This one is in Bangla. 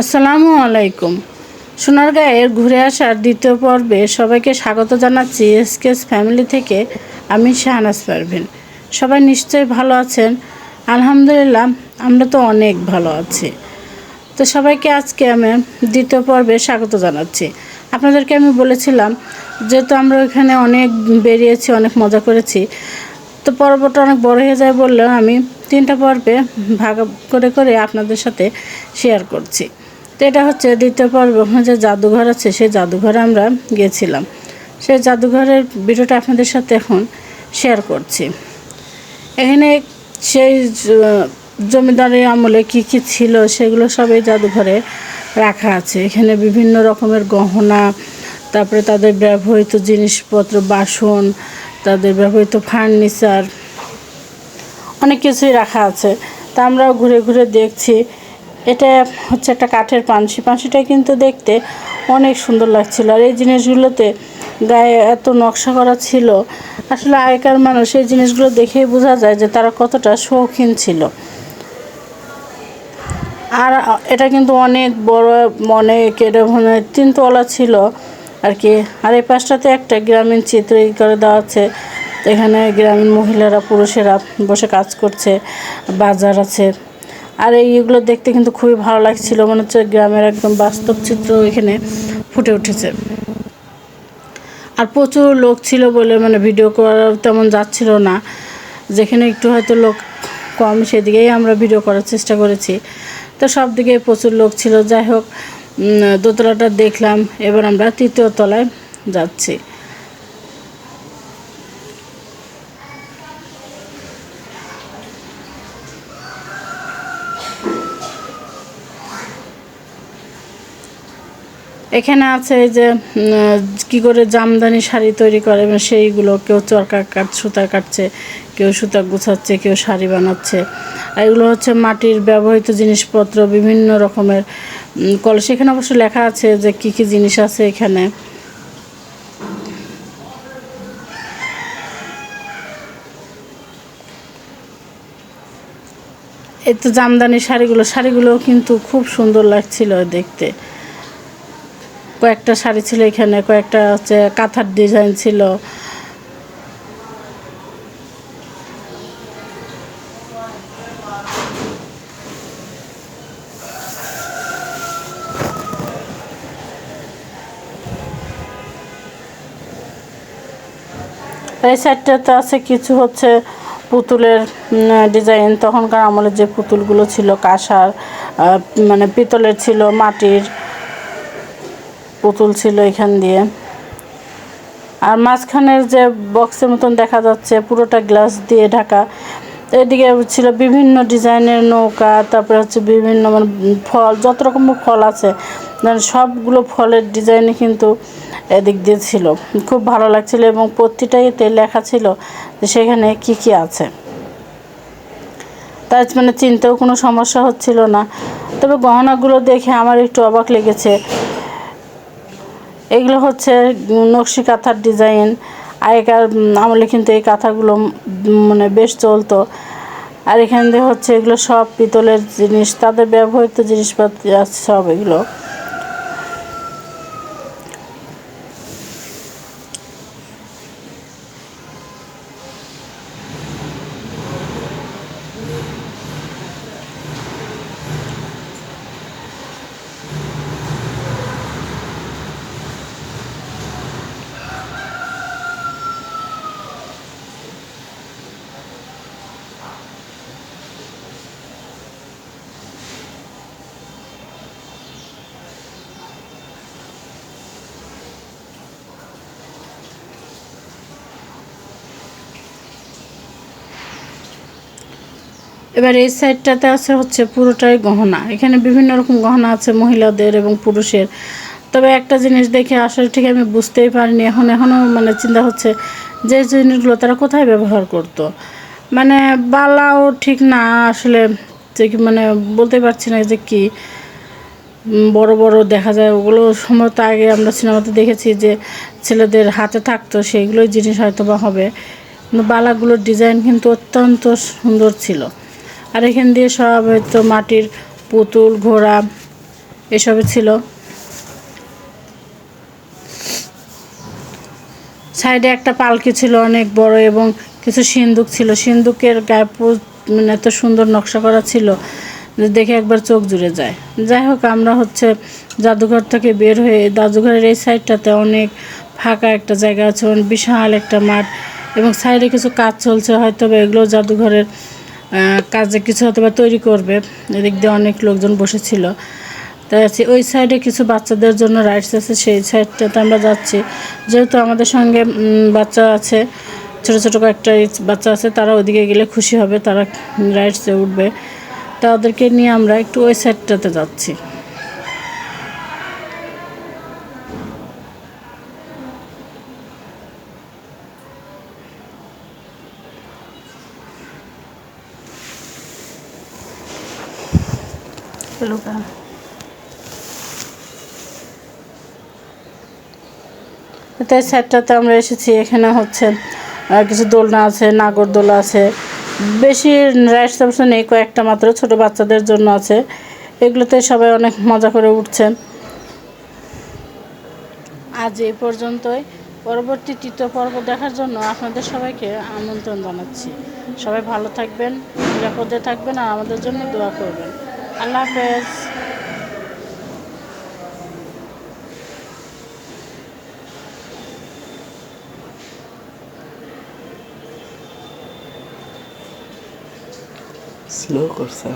আসসালামু আলাইকুম। সোনারগাঁয়ের ঘুরে আসার দ্বিতীয় পর্বে সবাইকে স্বাগত জানাচ্ছি এসকেস ফ্যামিলি থেকে আমি শাহনাজ পারভিন। সবাই নিশ্চয়ই ভালো আছেন? আলহামদুলিল্লাহ, আমরা তো অনেক ভালো আছি। তো সবাইকে আজকে আমি দ্বিতীয় পর্বে স্বাগত জানাচ্ছি। আপনাদেরকে আমি বলেছিলাম, যেহেতু আমরা ওইখানে অনেক বেরিয়েছি, অনেক মজা করেছি, তো পর্বটা অনেক বড় হয়ে যায় বললেও আমি তিনটা পর্বে ভাগ করে করে আপনাদের সাথে শেয়ার করছি। তো এটা হচ্ছে দ্বিতীয় পর্ব। ওখানে যে জাদুঘর আছে, সেই জাদুঘরে আমরা গিয়েছিলাম সেই জাদুঘরের ভিডিওটা আপনাদের সাথে এখন শেয়ার করছি। এখানে সেই জ- জমিদারি আমলে কি কি ছিল, সেগুলো সব এই জাদুঘরে রাখা আছে। এখানে বিভিন্ন রকমের গহনা, তারপরে তাদের ব্যবহৃত জিনিসপত্র, বাসন, তাদের ব্যবহৃত ফার্নিচার অনেক কিছুই রাখা আছে। তা আমরাও ঘুরে ঘুরে দেখছি। এটা হচ্ছে একটা কাঠের পানসি পানসিটা কিন্তু দেখতে অনেক সুন্দর লাগছিল। আর এই জিনিসগুলোতে গায়ে এত নকশা করা ছিল, আসলে আগেকার মানুষ এই জিনিসগুলো দেখেই বোঝা যায় যে তারা কতটা শৌখিন ছিল। আর এটা কিন্তু অনেক বড় অনেক এটা মানে তিনতলা ছিল আর কি। আর এই পাশটাতে একটা গ্রামীণ চিত্র করে দেওয়া আছে। এখানে গ্রামীণ মহিলারা, পুরুষেরা বসে কাজ করছে, বাজার আছে। আর এইগুলো দেখতে কিন্তু খুবই ভালো লাগছিল। মনে হচ্ছে গ্রামের একদম বাস্তব চিত্র এখানে ফুটে উঠেছে। আর প্রচুর লোক ছিল বলে মানে ভিডিও করা তেমন যাচ্ছিল না। যেখানে একটু হয়তো লোক কম, সেদিকেই আমরা ভিডিও করার চেষ্টা করেছি। তো সব দিকে প্রচুর লোক ছিল। যাই হোক দোতলাটা দেখলাম। এবার আমরা তৃতীয় তলায় যাচ্ছি। এখানে আছে যে কি করে জামদানি শাড়ি তৈরি করে সেইগুলো কেউ চরকা কাট সুতা কাটছে কেউ সুতা গুছাচ্ছে কেউ শাড়ি বানাচ্ছে। এগুলো হচ্ছে মাটির ব্যবহৃত জিনিসপত্র বিভিন্ন রকমের উম, সেখানে অবশ্য লেখা আছে যে কি কি জিনিস আছে এখানে। এই তো জামদানি শাড়িগুলো শাড়িগুলো কিন্তু খুব সুন্দর লাগছিল দেখতে। কয়েকটা শাড়ি ছিল এখানে, কয়েকটা হচ্ছে কাঁথার ডিজাইন ছিল। এই সাইডটাতে আছে কিছু হচ্ছে পুতুলের ডিজাইন তখনকার আমলে যে পুতুলগুলো ছিল, কাঁসার মানে পিতলের ছিল, মাটির পুতুল ছিল এখান দিয়ে। আর মাঝখানের যে বক্সের মতন দেখা যাচ্ছে, পুরোটা গ্লাস দিয়ে ঢাকা। এদিকে ছিল বিভিন্ন ডিজাইনের নৌকা, তারপরে হচ্ছে বিভিন্ন মানে ফল, যত রকম ফল আছে মানে সবগুলো ফলের ডিজাইনে কিন্তু এদিক দিয়ে ছিল। খুব ভালো লাগছিল এবং প্রতিটাইতে লেখা ছিল যে সেখানে কি কি আছে। তার মানে চিনতেও কোনো সমস্যা হচ্ছিল না। তবে গহনাগুলো দেখে আমার একটু অবাক লেগেছে। এগুলো হচ্ছে নকশি কাঁথার ডিজাইন আগেকার আমলে কিন্তু এই কাঁথাগুলো মানে বেশ চলতো। আর এখান দিয়ে হচ্ছে এগুলো সব পিতলের জিনিস, তাদের ব্যবহৃত জিনিসপত্র আছে সব এগুলো। এবার এই সাইডটাতে আছে হচ্ছে পুরোটাই গহনা। এখানে বিভিন্ন রকম গহনা আছে মহিলাদের এবং পুরুষের। তবে একটা জিনিস দেখে আসলে ঠিক আমি বুঝতেই পারিনি, এখন এখনও মানে চিন্তা হচ্ছে যে জিনিসগুলো তারা কোথায় ব্যবহার করতো। মানে বালাও ঠিক না আসলে যে কি মানে বলতে পারছি না যে কি। বড় বড় দেখা যায়, ওগুলো সম্ভবত আগে আমরা সিনেমাতে দেখেছি যে ছেলেদের হাতে থাকতো, সেইগুলোই জিনিস হয়তো বা হবে। কিন্তু বালাগুলোর ডিজাইন কিন্তু অত্যন্ত সুন্দর ছিল। আর এখান দিয়ে সব হয়তো মাটির পুতুল, ঘোড়া এসবই ছিল। সাইডে একটা পালকি ছিল অনেক বড় এবং কিছু সিন্দুক ছিল। সিন্দুকের গায়ে মানে এত সুন্দর নকশা করা ছিল যে দেখে একবার চোখ জুড়ে যায়। যাই হোক, আমরা হচ্ছে জাদুঘর থেকে বের হয়ে জাদুঘরের এই সাইডটাতে অনেক ফাঁকা একটা জায়গা আছে বিশাল একটা মাঠ এবং সাইডে কিছু কাজ চলছে। হয়তো এগুলো জাদুঘরের কাজে কিছু হয়তো বা তৈরি করবে। এদিক দিয়ে অনেক লোকজন বসেছিল। তাই আছে ওই সাইডে কিছু বাচ্চাদের জন্য রাইডস আছে, সেই সাইডটাতে আমরা যাচ্ছি। যেহেতু আমাদের সঙ্গে বাচ্চা আছে, ছোটো ছোটো কয়েকটা বাচ্চা আছে, তারা ওদিকে গেলে খুশি হবে, তারা রাইডসে উঠবে। তাদেরকে নিয়ে আমরা একটু ওই সাইডটাতে যাচ্ছি। লুকা তাই সাইডটাতে আমরা এসেছি, এখানে হচ্ছে কিছু দোলনা আছে নাগরদোলা আছে। বেশি রাইডস অবশ্য নেই, কয়েকটা মাত্র ছোট বাচ্চাদের জন্য আছে। এগুলোতে সবাই অনেক মজা করে উঠছেন। আজ এই পর্যন্তই। পরবর্তী তৃতীয় পর্ব দেখার জন্য আপনাদের সবাইকে আমন্ত্রণ জানাচ্ছি। সবাই ভালো থাকবেন, নিরাপদে থাকবেন, আর আমাদের জন্য দোয়া করবেন। আল্লাহ হাফেজ স্লো করছে